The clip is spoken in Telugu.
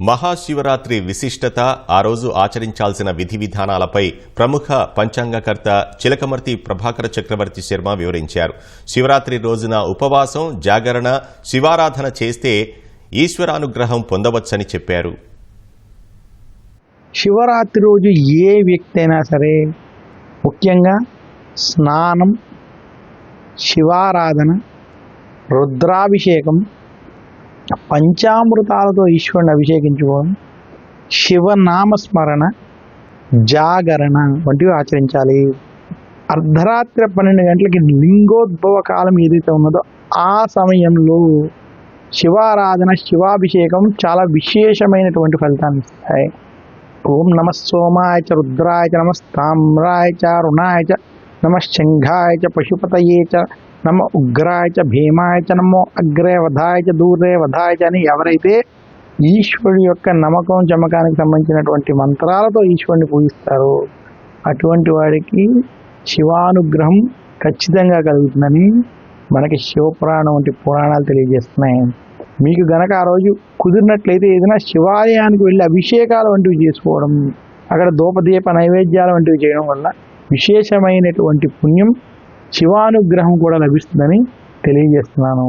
మహాశివరాత్రి విశిష్టత ఆ రోజు ఆచరించాల్సిన విధి విధానాలపై ప్రముఖ పంచాంగకర్త చిలకమర్తి ప్రభాకర చక్రవర్తి శర్మ వివరించారు. శివరాత్రి రోజున ఉపవాసం జాగరణ శివారాధన చేస్తే ఈశ్వరానుగ్రహం పొందవచ్చని చెప్పారు. శివరాత్రి రోజు ఏ వ్యక్తి అయినా సరే ముఖ్యంగా స్నానం శివారాధన రుద్రాభిషేకం పంచామృతాలతో ఈశ్వరుని అభిషేకించుకోవడం శివనామస్మరణ జాగరణ వంటివి ఆచరించాలి. అర్ధరాత్రి పన్నెండు గంటలకి లింగోద్భవ కాలం ఏదైతే ఉన్నదో ఆ సమయంలో శివారాధన శివాభిషేకం చాలా విశేషమైనటువంటి ఫలితాన్ని ఇస్తాయి. ఓం నమ సోమాయ చ రుద్రాయ చ నమ చ రుణాయ చ నమ చ పశుపతయే చ నమ ఉగ్రాయ చ భీమాయ చ నమో అగ్రే వధాయ చ దూరే వధాయ చ అని ఎవరైతే ఈశ్వరుడు యొక్క నమ్మకం చమకానికి సంబంధించినటువంటి మంత్రాలతో ఈశ్వరుని పూజిస్తారో అటువంటి వాడికి శివానుగ్రహం ఖచ్చితంగా కలుగుతుందని మనకి శివపురాణం వంటి పురాణాలు తెలియజేస్తున్నాయి. మీకు గనక ఆ రోజు కుదిరినట్లయితే ఏదైనా శివాలయానికి వెళ్ళి అభిషేకాలు వంటివి చేసుకోవడం అక్కడ దూపదీప నైవేద్యాలు వంటివి చేయడం వల్ల విశేషమైనటువంటి పుణ్యం శివానుగ్రహం కూడా లభిస్తుందని తెలియజేస్తున్నాను.